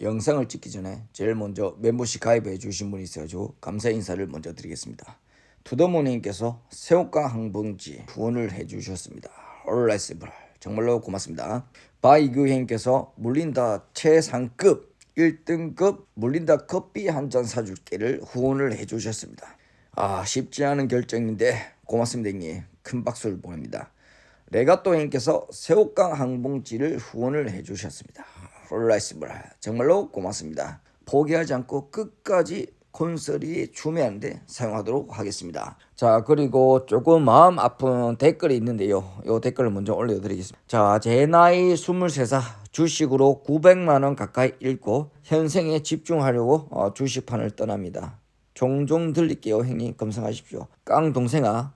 영상을 찍기 전에 제일 먼저 멤버십 가입해 주신 분이 있어가지고 감사 인사를 먼저 드리겠습니다. 투더모님께서 새우깡 한 봉지 후원을 해주셨습니다. 올라이스브라 정말로 고맙습니다. 바이규행께서 물린다 최상급 1등급 물린다 커피 한 잔 사줄게를 후원을 해주셨습니다. 아 쉽지 않은 결정인데 고맙습니다 형님. 큰 박수를 보냅니다. 레가또님께서 새우깡 한 봉지를 후원을 해주셨습니다. 홀라이스브라 정말로 고맙습니다. 포기하지 않고 끝까지 콘솔이 추매하는데 사용하도록 하겠습니다. 자 그리고 조금 마음 아픈 댓글이 있는데요. 이 댓글을 먼저 올려드리겠습니다. 자제 나이 23살 주식으로 900만 원 가까이 잃고 현생에 집중하려고 어, 주식판을 떠납니다. 종종 들릴게요 형님 검색하십시오. 깡 동생아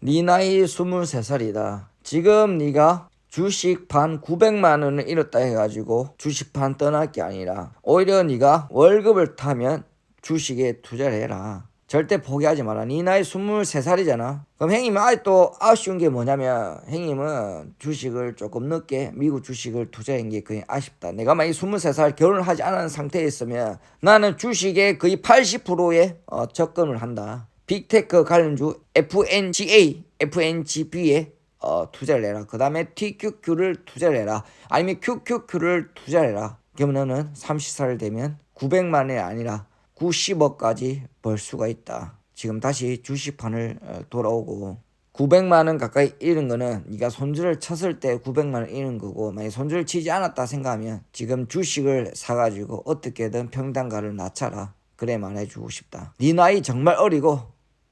네 나이 23살이다. 지금 네가 주식판 900만 원을 잃었다 해가지고 주식판 떠날 게 아니라 오히려 네가 월급을 타면 주식에 투자를 해라. 절대 포기하지 마라. 네 나이 23살이잖아. 그럼 형님은 아직도 아쉬운 게 뭐냐면 형님은 주식을 조금 늦게 미국 주식을 투자한 게 거의 아쉽다. 내가 만약 23살 결혼을 하지 않은 상태에 있으면 나는 주식의 거의 80%에 어, 접근을 한다. 빅테크 관련주 FNGA, FNGB에 어, 투자를 해라. 그 다음에 TQQ를 투자를 해라. 아니면 QQQ를 투자를 해라. 그러면 너는 30살 되면 900만 원이 아니라 90억까지 벌 수가 있다. 지금 다시 주식판을 어, 돌아오고 900만 원 가까이 잃은 거는 네가 손질을 쳤을 때 900만 원 잃은 거고 만약 손질을 치지 않았다 생각하면 지금 주식을 사가지고 어떻게든 평단가를 낮춰라. 그래 말해주고 싶다. 네 나이 정말 어리고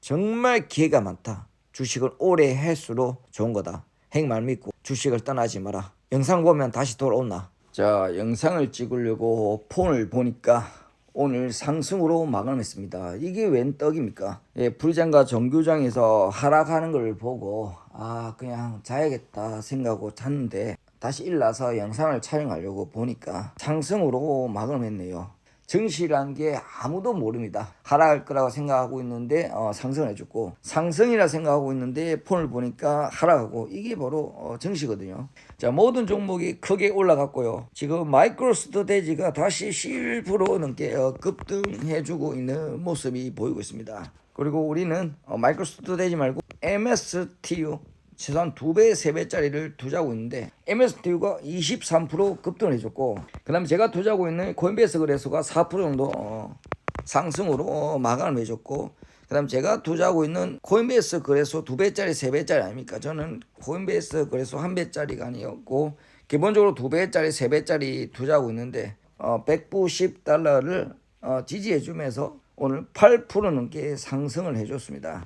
정말 기회가 많다. 주식을 오래 할수록 좋은 거다. 행말 믿고 주식을 떠나지 마라. 영상 보면 다시 돌아온나. 자, 영상을 찍으려고 폰을 보니까 오늘 상승으로 마감했습니다. 이게 웬 떡입니까? 예, 부장과 정규장에서 하락하는 걸 보고 아 그냥 자야겠다 생각하고 잤는데 다시 일어나서 영상을 촬영하려고 보니까 상승으로 마감했네요. 증시란 게 아무도 모릅니다. 하락할 거라고 생각하고 있는데 어, 상승을 해줬고 상승이라 생각하고 있는데 폰을 보니까 하락하고 이게 바로 어, 증시거든요. 자 모든 종목이 크게 올라갔고요. 지금 마이크로스트 대지가 다시 11% 넘게 어, 급등해주고 있는 모습이 보이고 있습니다. 그리고 우리는 어, 마이크로스트 대지 말고 MSTU 최소한 두 배, 세 배짜리를 투자하고 있는데 MSTU가 23% 급등을 해줬고 그 다음에 제가 투자하고 있는 코인베이스 거래소가 4% 정도 어, 상승으로 어, 마감을 해줬고 그 다음 제가 투자하고 있는 코인베이스 거래소 두 배짜리, 세 배짜리 아닙니까? 저는 코인베이스 거래소 한 배짜리가 아니었고 기본적으로 두 배짜리, 세 배짜리 투자하고 있는데 어, 190달러를 어, 지지해주면서 오늘 8% 넘게 상승을 해줬습니다.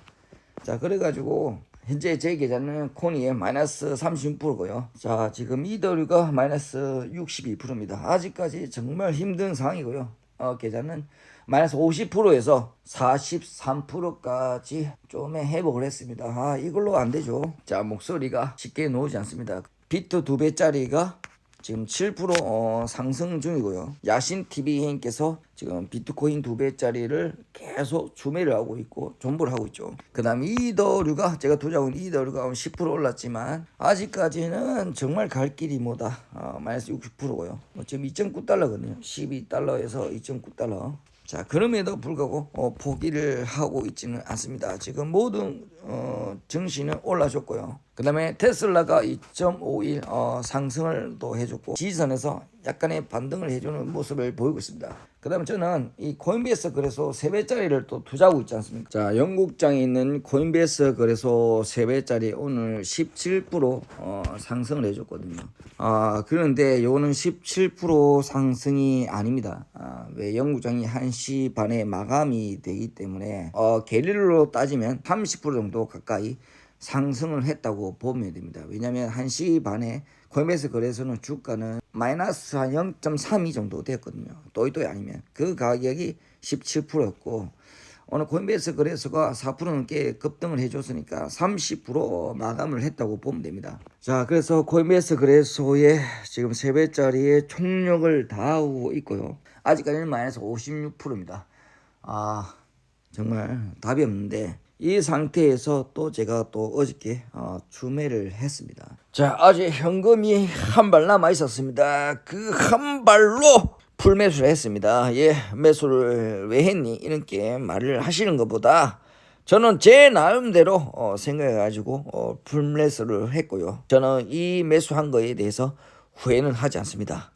자 그래가지고 현재 제 계좌는 코니에 마이너스 36%고요. 자 지금 이더류가 마이너스 62%입니다. 아직까지 정말 힘든 상황이고요. 어, 계좌는 마이너스 50%에서 43%까지 좀의 회복을 했습니다. 아 이걸로 안 되죠. 자 목소리가 쉽게 놓지 않습니다. 비트 두 배짜리가 지금 7% 어, 상승 중이고요. 야신 TV님께서 지금 비트코인 두 배짜리를 계속 주매를 하고 있고 존버를 하고 있죠. 그다음 이더류가 제가 있는 이더류가 10% 올랐지만 아직까지는 정말 갈 길이 뭐다. 어, 마이너스 60%고요. 뭐 지금 2.9달러거든요. 12달러에서 2.9달러. 자 그럼에도 불구하고 어, 포기를 하고 있지는 않습니다. 지금 모든 어, 증시는 올라줬고요. 그 다음에 테슬라가 2.51 어, 상승을 또 해줬고 지지선에서 약간의 반등을 해주는 모습을 보이고 있습니다. 그 다음에 저는 이 코인베이스 거래소 3배짜리를 또 투자하고 있지 않습니까? 자 영국장에 있는 코인베이스 거래소 3배짜리 오늘 17% 어, 상승을 해줬거든요. 아 그런데 요거는 17% 상승이 아닙니다. 아, 왜 영국장이 1시 반에 마감이 되기 때문에 어, 게릴로 따지면 30% 정도 가까이 상승을 했다고 보면 됩니다. 왜냐하면 1시 반에 코인베이스 거래소는 주가는 마이너스 한 0.32 정도 되었거든요. 또이또이 아니면 그 가격이 17%였고 오늘 코인베이스 거래소가 4% 넘게 급등을 해줬으니까 30% 마감을 했다고 보면 됩니다. 자, 그래서 코인베이스 거래소에 지금 3배짜리의 총력을 다하고 있고요. 아직까지는 마이너스 56%입니다. 아, 정말 답이 없는데 이 상태에서 또 제가 또 어저께 어, 주매를 했습니다. 자, 아직 현금이 한 발 남아 있었습니다. 그 한 발로 풀 매수를 했습니다. 예, 매수를 왜 했니? 이렇게 말을 하시는 것보다 저는 제 나름대로 어, 생각해가지고 어, 풀 매수를 했고요. 저는 이 매수한 거에 대해서 후회는 하지 않습니다.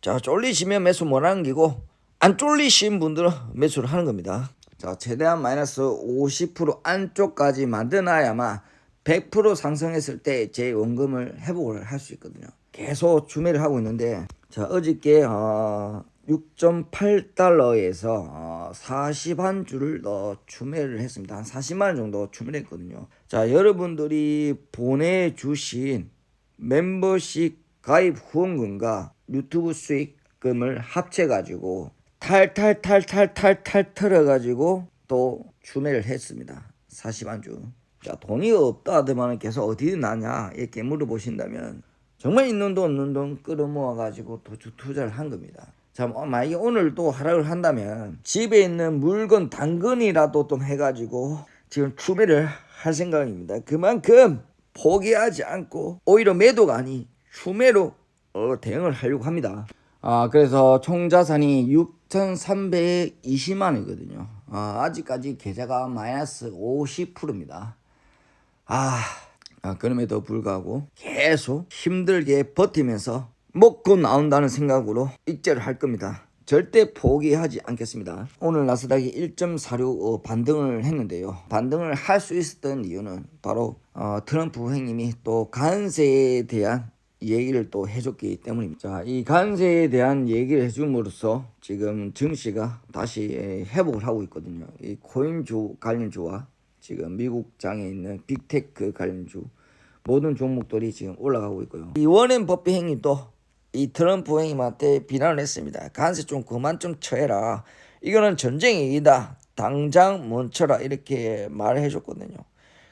자, 쫄리시면 매수 못 하는 기고 안 쫄리신 분들은 매수를 하는 겁니다. 자, 최대한 마이너스 50% 안쪽까지 만들어놔야만 100% 상승했을 때 제 원금을 회복을 할 수 있거든요. 계속 주매를 하고 있는데 자 어저께 어, 6.8달러에서 어, 40한 주를 더 주매를 했습니다. 한 40만 원 정도 주매를 했거든요. 자 여러분들이 보내주신 멤버십 가입 후원금과 유튜브 수익금을 합쳐가지고 탈탈탈탈탈탈 털어가지고 또 주매를 했습니다. 40한 주. 자 돈이 없다 하더만 계속 어디 나냐 이렇게 물어보신다면 정말 있는 돈 없는 돈 끌어모아 가지고 도주 투자를 한 겁니다. 자 뭐, 만약에 오늘 또 하락을 한다면 집에 있는 물건 당근이라도 좀 해가지고 지금 추매를 할 생각입니다. 그만큼 포기하지 않고 오히려 매도가 아니 추매로 어, 대응을 하려고 합니다. 아 그래서 총 자산이 6,320만 원이거든요. 아, 아직까지 계좌가 마이너스 50%입니다. 아, 아, 그럼에도 불구하고 계속 힘들게 버티면서 먹고 나온다는 생각으로 익절을 할 겁니다. 절대 포기하지 않겠습니다. 오늘 나스닥이 1.46 어, 반등을 했는데요. 반등을 할 수 있었던 이유는 바로 어, 트럼프 행님이 또 관세에 대한 얘기를 또 해줬기 때문입니다. 자, 이 관세에 대한 얘기를 해줌으로써 지금 증시가 다시 예, 회복을 하고 있거든요. 이 코인주 관련주와 지금 미국 장에 있는 빅테크 관련주 모든 종목들이 지금 올라가고 있고요. 이 워렌 버핏 행위도 이 트럼프 행님한테 비난을 했습니다. 관세 좀 그만 좀 쳐해라. 이거는 전쟁이다. 당장 멈춰라 이렇게 말을 해줬거든요.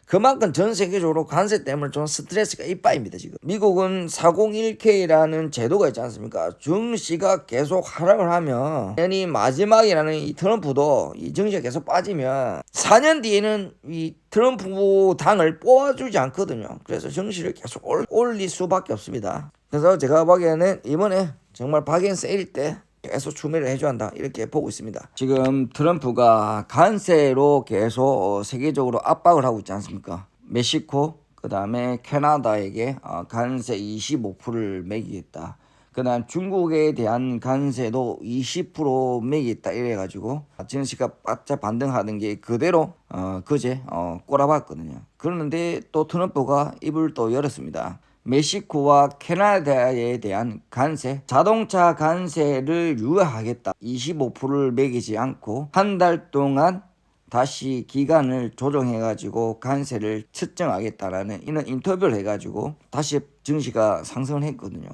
그만큼 전 세계적으로 관세 때문에 좀 스트레스가 이빠입니다 지금. 미국은 401k라는 제도가 있지 않습니까? 증시가 계속 하락을 하면 당연히 마지막이라는 이 트럼프도 이 증시가 계속 빠지면 4년 뒤에는 이 트럼프 당을 뽑아주지 않거든요. 그래서 증시를 계속 올, 올릴 수밖에 없습니다. 그래서 제가 보기에는 이번에 정말 박앤세일 때 계속 추매를 해줘야 한다 이렇게 보고 있습니다. 지금 트럼프가 관세로 계속 어, 세계적으로 압박을 하고 있지 않습니까? 멕시코 그 다음에 캐나다에게 어, 관세 25%를 매기겠다. 그 다음 중국에 대한 관세도 20% 매기겠다 이래가지고 증시가 바짝 반등하는 게 그대로 어, 그제 어, 꼬라봤거든요. 그런데 또 트럼프가 입을 또 열었습니다. 멕시코와 캐나다에 대한 관세, 자동차 관세를 유예하겠다. 25%를 매기지 않고 한 달 동안 다시 기간을 조정해가지고 관세를 측정하겠다라는 이런 인터뷰를 해가지고 다시 증시가 상승을 했거든요.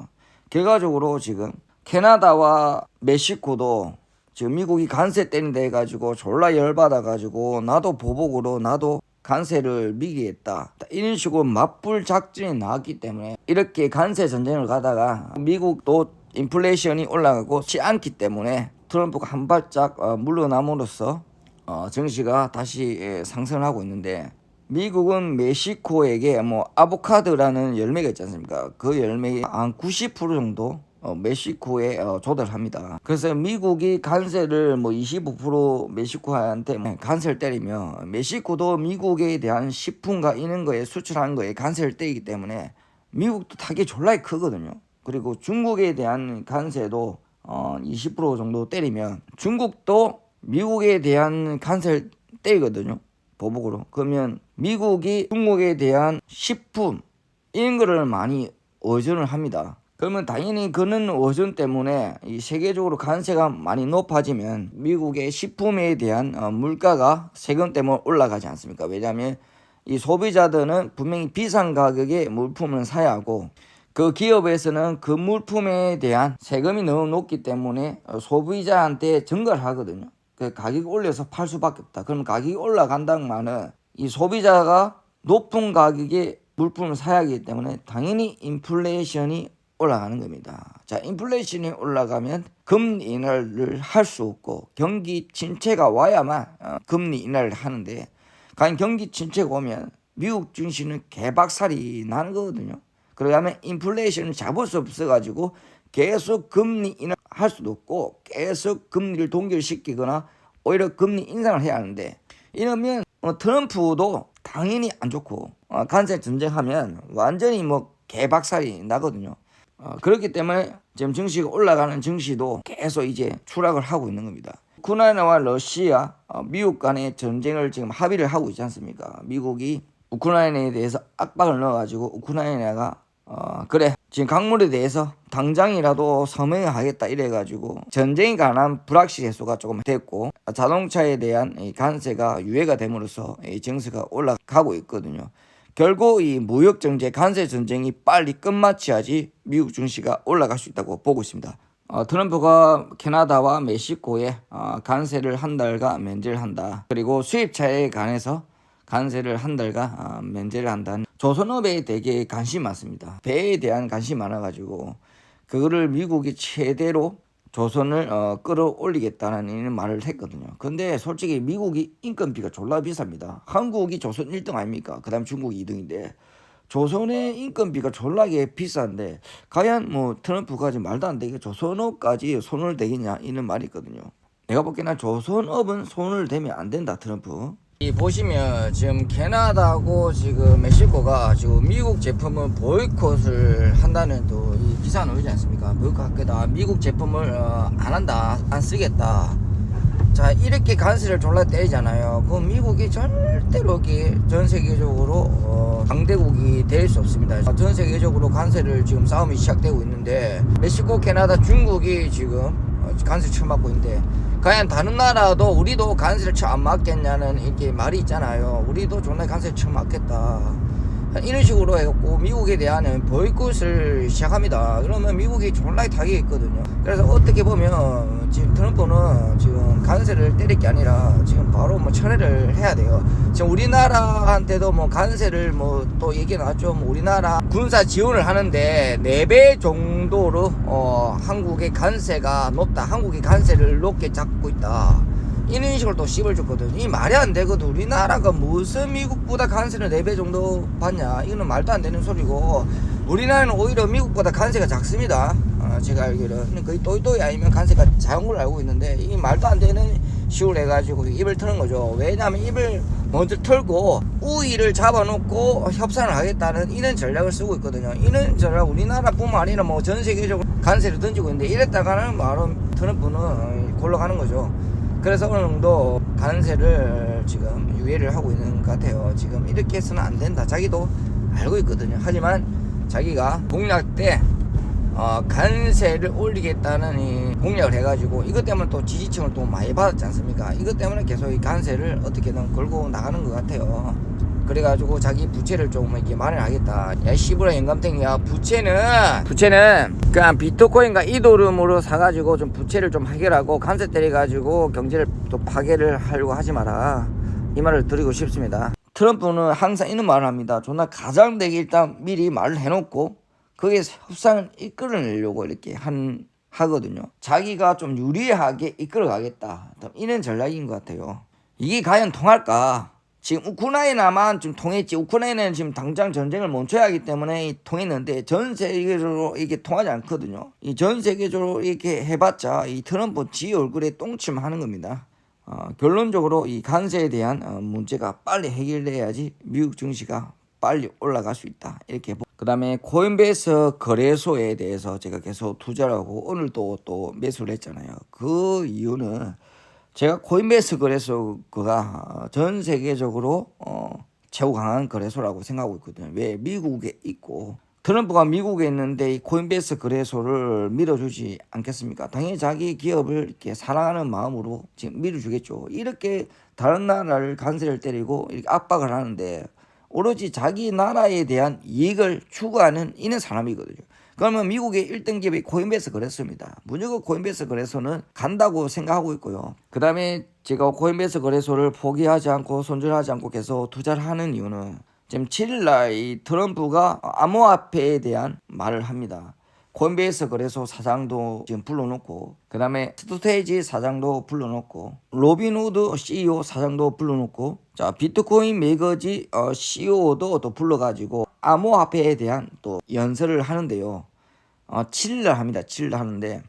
결과적으로 지금 캐나다와 멕시코도 지금 미국이 관세 때린다 해가지고 졸라 열받아가지고 나도 보복으로 나도 관세를 미기했다. 이런 식으로 맞불 작전이 나왔기 때문에 이렇게 관세 전쟁을 가다가 미국도 인플레이션이 올라가고 치 않기 때문에 트럼프가 한 발짝 어, 물러남으로써 어, 증시가 다시 예, 상승을 하고 있는데 미국은 멕시코에게 뭐 아보카드라는 열매가 있지 않습니까? 그 열매의 한 90% 정도 어, 멕시코에 어, 조달합니다. 그래서 미국이 관세를 뭐 25% 멕시코한테 뭐 관세를 때리면 멕시코도 미국에 대한 식품과 이런 거에 수출하는 거에 관세를 때리기 때문에 미국도 타격이 졸라 크거든요. 그리고 중국에 대한 관세도 어, 20% 정도 때리면 중국도 미국에 대한 관세를 때리거든요. 보복으로. 그러면 미국이 중국에 대한 식품 이런 거를 많이 의존을 합니다. 그러면 당연히 그는 어전 때문에 이 세계적으로 관세가 많이 높아지면 미국의 식품에 대한 어, 물가가 세금 때문에 올라가지 않습니까? 왜냐하면 이 소비자들은 분명히 비싼 가격의 물품을 사야 하고 그 기업에서는 그 물품에 대한 세금이 너무 높기 때문에 어, 소비자한테 증가를 하거든요. 그 가격이 올려서 팔 수밖에 없다. 그러면 가격이 올라간다는 말은 이 소비자가 높은 가격의 물품을 사야 하기 때문에 당연히 인플레이션이 올라가는 겁니다. 자, 인플레이션이 올라가면 금리 인하를 할 수 없고 경기 침체가 와야만 어, 금리 인하를 하는데 과연 경기 침체가 오면 미국 증시는 개박살이 나는 거거든요. 그러면 인플레이션을 잡을 수 없어가지고 계속 금리 인하 할 수도 없고 계속 금리를 동결시키거나 오히려 금리 인상을 해야 하는데 이러면 어, 트럼프도 당연히 안 좋고 어, 간세 전쟁하면 완전히 뭐 개박살이 나거든요. 어, 그렇기 때문에 지금 증시가 올라가는 증시도 계속 이제 추락을 하고 있는 겁니다. 우크라이나와 러시아, 어, 미국 간의 전쟁을 지금 합의를 하고 있지 않습니까? 미국이 우크라이나에 대해서 압박을 넣어가지고 우크라이나가 어 그래 지금 강물에 대해서 당장이라도 서명하겠다 이래가지고 전쟁에 관한 불확실 해소가 조금 됐고 자동차에 대한 이 관세가 유예가 됨으로써 이 증세가 올라가고 있거든요. 결국 이 무역 정제 관세 전쟁이 빨리 끝마쳐야지 미국 증시가 올라갈 수 있다고 보고 있습니다. 어, 트럼프가 캐나다와 멕시코에 어, 관세를 한 달간 면제를 한다. 그리고 수입차에 관해서 관세를 한 달간 어, 면제를 한다는 조선업에 되게 관심이 많습니다. 배에 대한 관심이 많아가지고 그거를 미국이 최대로 조선을 어, 끌어올리겠다는 이런 말을 했거든요. 근데 솔직히 미국이 인건비가 졸라 비쌉니다. 한국이 조선 1등 아닙니까? 그 다음 중국이 2등인데 조선의 인건비가 졸라게 비싼데 과연 뭐 트럼프가 지금 말도 안 되게 조선업까지 손을 대겠냐 이런 말이 있거든요. 내가 보기에는 조선업은 손을 대면 안 된다 트럼프. 이 보시면 지금 캐나다하고 지금 멕시코가 지금 미국 제품을 보이콧을 한다는 또 이 기사 나오지 않습니까? 보이콧하겠다. 미국 제품을 어, 안 한다, 안 쓰겠다. 자 이렇게 간세를 졸라 때리잖아요. 그럼 미국이 절대로 전 세계적으로 어, 강대국이 될 수 없습니다. 전 세계적으로 간세를 지금 싸움이 시작되고 있는데 멕시코, 캐나다, 중국이 지금 어, 간세 처음 맞고 있는데 과연 다른 나라도 우리도 간세를 처음 안 맞겠냐는 이렇게 말이 있잖아요. 우리도 존나 간세를 처음 맞겠다. 이런 식으로 해갖고 미국에 대한 보이콧을 시작합니다. 그러면 미국이 존나 타격이 있거든요. 그래서 어떻게 보면 지금 트럼프는 지금 간세를 때릴 게 아니라 지금 바로 뭐 철회를 해야 돼요. 지금 우리나라한테도 뭐 간세를 뭐 또 얘기 나왔죠. 뭐 우리나라 군사 지원을 하는데 4배 정도로 어 한국의 간세가 높다. 한국이 간세를 높게 잡고 있다. 이런 식으로 또 씹을 줬거든. 이 말이 안 되거든. 우리나라가 무슨 미국보다 간세를 4배 정도 받냐. 이거는 말도 안 되는 소리고. 우리나라는 오히려 미국보다 간세가 작습니다. 어, 제가 알기로는 거의 또이또이 아니면 간세가 작은 걸로 알고 있는데 이 말도 안 되는 식으로 해가지고 입을 트는 거죠. 왜냐하면 입을 먼저 털고 우위를 잡아놓고 협상을 하겠다는 이런 전략을 쓰고 있거든요. 이런 전략 우리나라뿐만 아니라 뭐 전 세계적으로 간세를 던지고 있는데 이랬다가는 바로 트럼프는 골러가는 거죠. 그래서 어느 정도 관세를 지금 유예를 하고 있는 것 같아요. 지금 이렇게 해서는 안 된다. 자기도 알고 있거든요. 하지만 자기가 공약 때 어, 관세를 올리겠다는 이 공약을 해가지고 이것 때문에 또 지지층을 또 많이 받았지 않습니까? 이것 때문에 계속 이 관세를 어떻게든 걸고 나가는 것 같아요. 그래가지고 자기 부채를 조금 이렇게 마련하겠다. 야 씨부라 영감탱이야. 부채는 부채는 그냥 비트코인과 이도름으로 사가지고 좀 부채를 좀 해결하고 관세 때려가지고 경제를 또 파괴를 하려고 하지 마라. 이 말을 드리고 싶습니다. 트럼프는 항상 이런 말을 합니다. 존나 가장되게 일단 미리 말을 해놓고 거기에 협상을 이끌어내려고 이렇게 한 하거든요. 자기가 좀 유리하게 이끌어가겠다. 이런 전략인 것 같아요. 이게 과연 통할까? 지금 우크라이나만 좀 통했지 우크라이나는 지금 당장 전쟁을 멈춰야 하기 때문에 통했는데 전 세계적으로 이게 통하지 않거든요. 이 전 세계적으로 이렇게 해봤자 이 트럼프 지 얼굴에 똥침하는 겁니다. 어, 결론적으로 이 관세에 대한 어, 문제가 빨리 해결돼야지 미국 증시가 빨리 올라갈 수 있다 이렇게 그 다음에 코인베이스 거래소에 대해서 제가 계속 투자를 하고 오늘도 또 매수를 했잖아요 그 이유는 제가 코인베이스 거래소가 전 세계적으로 어, 최고 강한 거래소라고 생각하고 있거든요. 왜 미국에 있고 트럼프가 미국에 있는데 이 코인베이스 거래소를 밀어주지 않겠습니까? 당연히 자기 기업을 이렇게 사랑하는 마음으로 지금 밀어주겠죠. 이렇게 다른 나라를 간세를 때리고 이렇게 압박을 하는데 오로지 자기 나라에 대한 이익을 추구하는 이런 사람이거든요. 그러면 미국의 1등 기업이 코인베이스 거래소입니다. 무조건 코인베이스 거래소는 간다고 생각하고 있고요. 그 다음에 제가 코인베이스 거래소를 포기하지 않고 손절하지 않고 계속 투자를 하는 이유는 지금 7일날 이 트럼프가 암호화폐에 대한 말을 합니다. 코인베이스 거래소 사장도 지금 불러놓고 그 다음에 스토테이지 사장도 불러놓고 로빈후드 CEO 사장도 불러놓고 자 비트코인 매거지 어, CEO도 또 불러가지고 암호화폐에 대한 또 연설을 하는데요 어, 7일 합니다 7일 하는데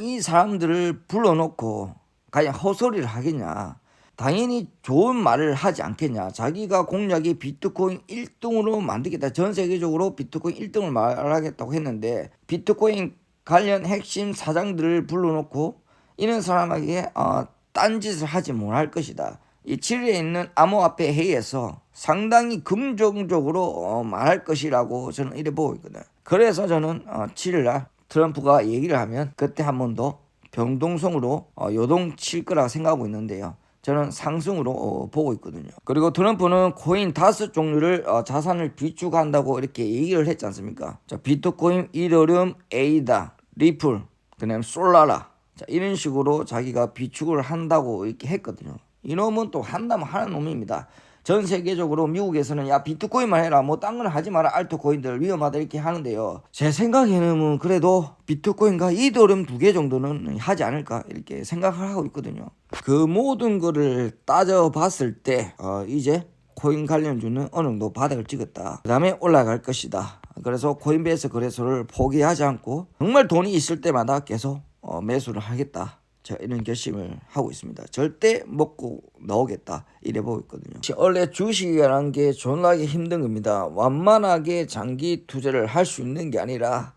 이 사람들을 불러놓고 과연 헛소리를 하겠냐? 당연히 좋은 말을 하지 않겠냐. 자기가 공략이 비트코인 1등으로 만들겠다. 전 세계적으로 비트코인 1등을 말하겠다고 했는데 비트코인 관련 핵심 사장들을 불러놓고 이런 사람에게 어, 딴짓을 하지 못할 것이다. 이 7일에 있는 암호화폐 회의에서 상당히 긍정적으로 어, 말할 것이라고 저는 이래 보고 있거든. 그래서 저는 어, 7일날 트럼프가 얘기를 하면 그때 한 번 더 병동성으로 어, 요동칠 거라 생각하고 있는데요. 저는 상승으로 어, 보고 있거든요. 그리고 트럼프는 코인 다섯 종류를 어, 자산을 비축한다고 이렇게 얘기를 했지 않습니까? 자, 비트코인, 이더리움, 에이다, 리플, 그다음 솔라라. 자, 이런 식으로 자기가 비축을 한다고 이렇게 했거든요. 이놈은 또 한다면 하는 놈입니다. 전 세계적으로 미국에서는 야 비트코인만 해라 뭐 딴 건 하지 마라 알트코인들 위험하다 이렇게 하는데요. 제 생각에는 뭐 그래도 비트코인과 이더리움 두개 정도는 하지 않을까 이렇게 생각을 하고 있거든요. 그 모든 거를 따져 봤을 때 어, 이제 코인 관련주는 어느 정도 바닥을 찍었다. 그 다음에 올라갈 것이다. 그래서 코인베이스 거래소를 포기하지 않고 정말 돈이 있을 때마다 계속 어, 매수를 하겠다 자 이런 결심을 하고 있습니다. 절대 먹고 나오겠다 이래 보고 있거든요. 원래 주식이라는 게 존나게 힘든 겁니다. 완만하게 장기 투자를 할 수 있는 게 아니라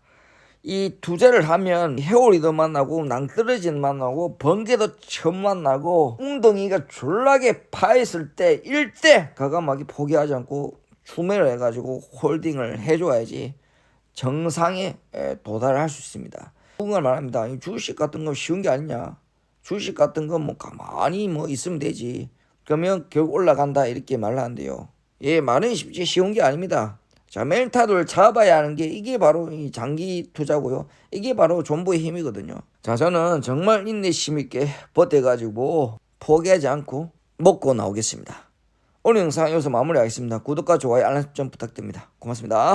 이 투자를 하면 해오리도 만나고 낭떠러지는 만나고 번개도 처음 만나고 웅덩이가 졸라게 파있을 때 일대 가감하게 포기하지 않고 추매를 해가지고 홀딩을 해줘야지 정상에 에, 도달할 수 있습니다. 누군가 말합니다. 이 주식 같은 거 쉬운 게 아니냐. 주식 같은 건 뭐 가만히 뭐 있으면 되지. 그러면 결국 올라간다 이렇게 말하는데요. 예, 말은 쉽지 쉬운 게 아닙니다. 자, 멜타도를 잡아야 하는 게 이게 바로 이 장기 투자고요. 이게 바로 존버의 힘이거든요. 자, 저는 정말 인내심 있게 버텨가지고 포기하지 않고 먹고 나오겠습니다. 오늘 영상 여기서 마무리하겠습니다. 구독과 좋아요, 알람 설정 부탁드립니다. 고맙습니다.